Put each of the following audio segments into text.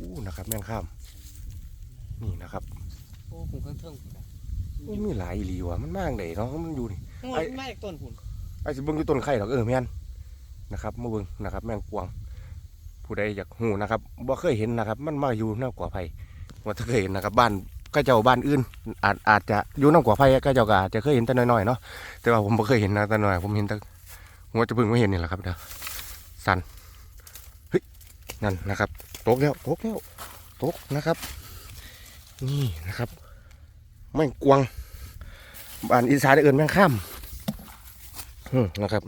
อู้นะครับ แมงข้าม นี่นะครับโอ้ผมเครื่องเทิงนี่มีหลายอีหลีว่ะมันมากเลยเนาะมันอยู่นี่โอ้ไอ้ยมาจากต้นหุ่นไอ้สิเบิ่งอยู่ต้นไข่ดอกเออแม่นนะครับมาเบิ่งนะครับ แมงกวางผู้ใดอยากหูนะครับบ่เคยเห็นนะครับ มันมาอยู่น้ำกว่าไผ่ว่าถ้าเคยเห็นนะครับ บ้านก็เจ้าบ้านอื่น อาจอาจจะอยู่น้ำกว่าไผ่ก็เจ้าก็อาจจะเคยเห็นแต่น้อยๆเนาะแต่ว่าผมบ่เคยเห็นนะแต่น้อยผมเห็นแต่หัวจะเพิ่งไม่เห็นนี่แหละครับเด้อสันเฮ้ยนั่นนะครับ ตกแล้วตกแล้วตกนะครับ นี่นะครับแมงกวางบ้านอีสานเอื่นแมงข้ามอืมนะครับ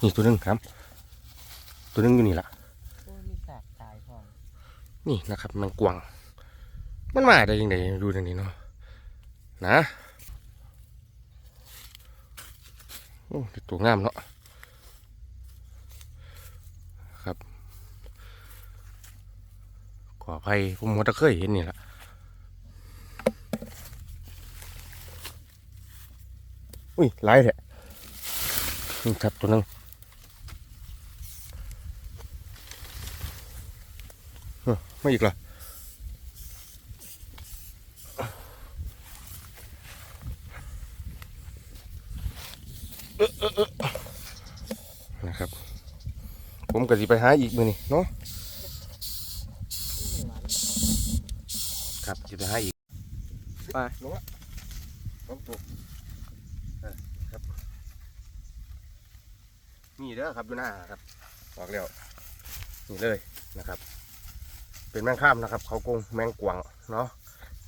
นี่ตัวหนึงครับ ตัวหนึงอยู่นี่ละโอ้ยมีสาบตายพร้อมนี่นะครับแมันกวางมันมาได้ยังไงดูทางนี้เนาะนะโอ้ตัวงามเนาะครับ ขออภัยผมมัวแต่เคยเห็นนี่แหละอุ้ยหลายแท้นี่ครับตัวนึงไม่อีกเหรอเอ๊ะเอ๊ะเอ๊ะนะครับ ผมก็สิไปหาอีกมือนี่เนาะ ครับจะไปหาอีกไปลงละลงตัวอะครับนี่เด้อครับดูหน้าครับบอกแล้วนี่เลยนะครับ เป็นแมงข้ามนะครับ เขากงแมงกวางเนาะ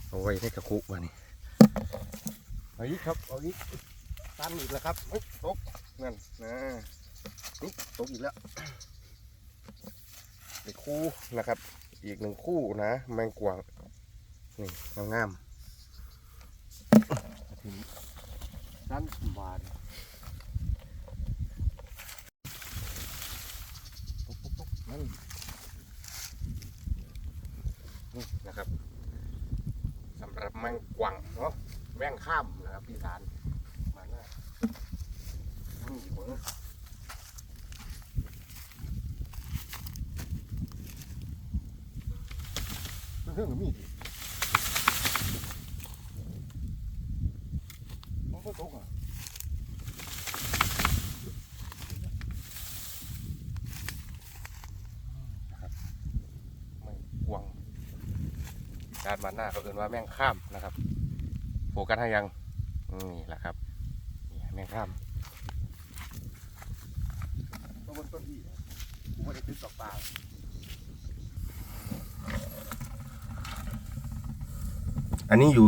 เอาไว้ในกระคุวะนี่เอาอีกครับเอาอีกตันอีกแล้วครับเฮ้ยตกนั่นนะนี่ตกอีกแล้วอีกคู่นะครับ อีกหนึ่งคู่นะ แมงกวาง นี่งามๆร้านหวานปุ๊บปุ๊บปุ๊บนั่นนี่นะครับสำหรับแมงกวังเนาะแมงข้ามนะครับพี่สารมาหน้านี่เหมือนเรื่องกับมีดดิมัน ก็ตกอะไม่กวงการมาหน้าเขาเอินว่าแม่งข้ามนะครับโฟกัสให้ยังนี่แหละครับนี่แม่งข้ามต้นต้นที่กูไม่ได้ติดตอกปลาอันนี้อยู่